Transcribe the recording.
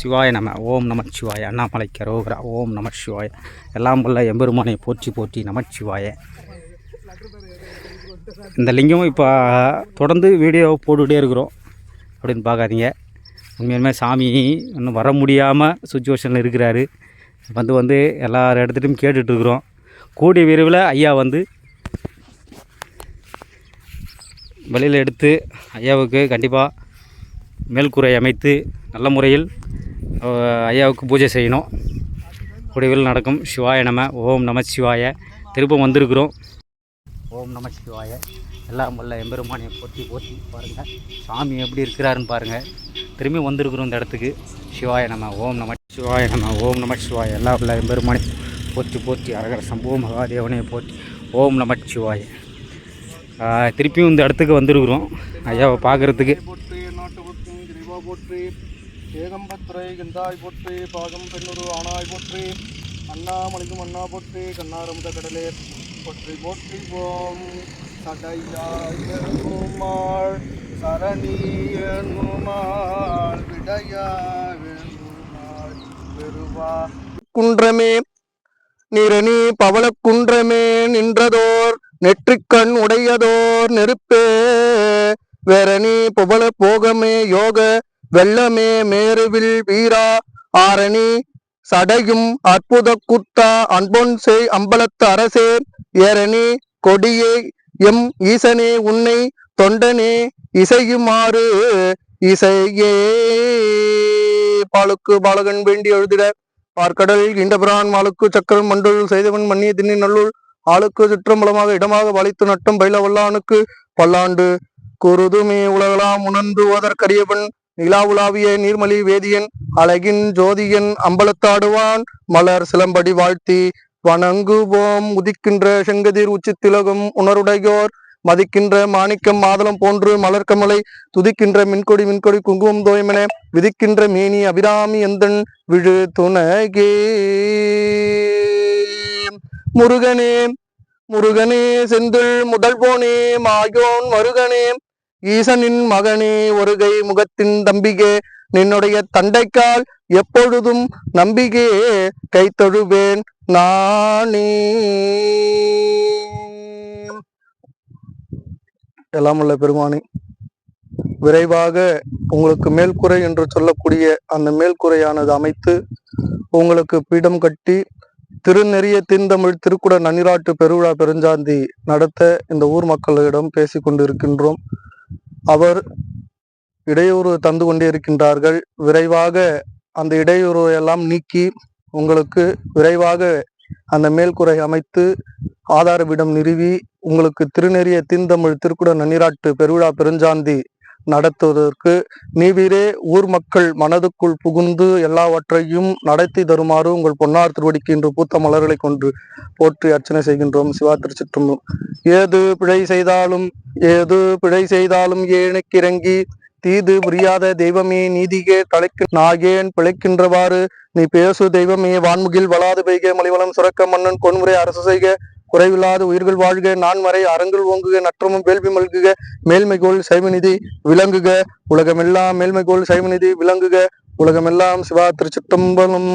சிவாய நம. ஓம் நம சிவாய. அண்ணாமலைக்கு ரோகரா ஓம் நம சிவாய. எல்லாம் உள்ள எம்பெருமானை போற்றி போற்றி நமச்சிவாய இந்த லிங்கம் இப்போ தொடர்ந்து வீடியோ போட்டுக்கிட்டே இருக்கிறோம். அப்படின்னு பார்க்காதீங்க. உண்மையுமே சாமி இன்னும் வர முடியாமல் சுச்சுவேஷனில் இருக்கிறாரு. வந்து வந்து எல்லார் இடத்துலையும் கேட்டுட்ருக்குறோம் கூடிய விரைவில் ஐயா வந்து வெளியில் எடுத்து ஐயாவுக்கு கண்டிப்பாக மேல்கூரை அமைத்து நல்ல முறையில் ஐயாவுக்கு பூஜை செய்யணும். முடிவில் நடக்கும். சிவாய நம ஓம் நம சிவாய. திருப்பம் வந்திருக்கிறோம். ஓம் நம சிவாய. எல்லாம் வல்ல எம்பெருமானியை போற்றி போற்றி பாருங்கள் சாமி எப்படி இருக்கிறாருன்னு பாருங்கள் திரும்பி வந்திருக்கிறோம் இந்த இடத்துக்கு. சிவாய நம ஓம் நம சிவாய நம ஓம் நம சிவாய. எல்லாம் வல்ல எம்பெருமானை போற்றி போற்றி. அரகர சம்பவ மகாதேவனையை போற்றி. ஓம் நம சிவாய. திருப்பியும் இந்த இடத்துக்கு வந்திருக்கிறோம். ஐயாவை பார்க்குறதுக்கு. ஏகம்பத்துறை கந்தாய் போற்றி பாகம் பெண்ணுரு ஆனாய் போற்றி அண்ணாமலைக்கும் அண்ணா போற்றி கண்ணாரமுத கடலே போற்றி போற்றி போம் சடையாள் சரணியனுமாள் விடையாள் பெருவா. குன்றமே நிரணி பவள குன்றமே நின்றதோர் நெற்றிக்கண் உடையதோர் நெருப்பே. வேறணி புவள போகமே யோக வெள்ளமே மேருவில் வீரா ஆரணி சடையும் அற்புத குத்தா அன்பொன் செய் அம்பலத்து அரசே ஏரணி கொடியே எம் ஈசனே உன்னை தொண்டனே இசையுமாறு இசையே. பாலுக்கு பாலகன் வேண்டி எழுதிட பார்க்கடல் இண்டபிரான் மாலுக்கு சக்கரம் மண்டல் செய்தவன் மன்னிய திண்ணி நல்லூர் ஆளுக்கு சுற்றம்பலமாக இடமாக வளைத்து நட்டம் பயில வல்லானுக்கு பல்லாண்டு குருதுமே உலகலாம் உணர்ந்து நிலாவுலாவிய நிலா உலாவிய நீர்மலி வேதியன் அழகின் ஜோதியன் அம்பலத்தாடுவான். மலர் சிலம்படி வாழ்த்தி வணங்குவோம். உதிக்கின்ற செங்கதிர் உச்சி திலகம் உணருடையோர். மதிக்கின்ற மாணிக்கம் மாதளம் போன்று மலர்க்கமலை துதிக்கின்ற மின்கொடி மின்கொடி குங்குமம் தோயமென விதிக்கின்ற மேனி அபிராமி எந்தன் விழு துணகே. முருகனே முருகனே செந்தில் முதல்வோனே மாயோன் மருகனே. ஈசனின் மகனே ஒருகை முகத்தின் தம்பிகே நின்னுடைய தண்டைக்கால் எப்பொழுதும் நம்பிக்கையே கைத்தொழுவேன் நானே. எல்லாம் உள்ள பெருமானி விரைவாக உங்களுக்கு மேல்குறை என்று சொல்லக்கூடிய அந்த மேல்குறையானது அமைத்து உங்களுக்கு பீடம் கட்டி திருநெறிய தீந்தமிழ் திருக்குட நன்னிராட்டு பெருவிழா பெருஞ்சாந்தி நடத்த இந்த ஊர் மக்களிடம் பேசிக் கொண்டிருக்கின்றோம் அவர் இடையூறு தந்து கொண்டே இருக்கின்றார்கள். விரைவாக அந்த இடையூறு எல்லாம் நீக்கி உங்களுக்கு விரைவாக அந்த மேல்குறை அமைத்து ஆதாரவிடம் நிறுவி உங்களுக்கு திருநெறிய தீந்தமிழ் திருக்குட நன்னிராட்டு பெருவிழா பெருஞ்சாந்தி நடத்துவதற்கு நீவிரே ஊர் மக்கள் மனதுக்குள் புகுந்து எல்லாவற்றையும் நடத்தி தருமாறு உங்கள் பொன்னார் திருவடிக்கு இன்று பூத்த மலர்களை கொண்டு போற்றி அர்ச்சனை செய்கின்றோம். சிவா திருச்சிற்றம்பலம். ஏது பிழை செய்தாலும் ஏது பிழை செய்தாலும் ஏனுக்கிறங்கி தீது புரியாத தெய்வமே நீதிகே தலைக்கு நாகேன் பிழைக்கின்றவாறு நீ பேசு தெய்வமே வான்முகில் வளாது பெய்க மலிவளம் சுரக்க மன்னன் கொன்முறை அரசு செய்க குறைவில்லாத உயிர்கள் வாழ்க நான்மறை அறங்கள் ஓங்குக நற்றமும் வேள்வி மல்குக மேல்மைகோள் சைவநிதி விளங்குக உலகமெல்லாம் மேல்மைகோள் சைவநிதி விளங்குக உலகமெல்லாம் சிவா திருச்சிற்றம்பலம்.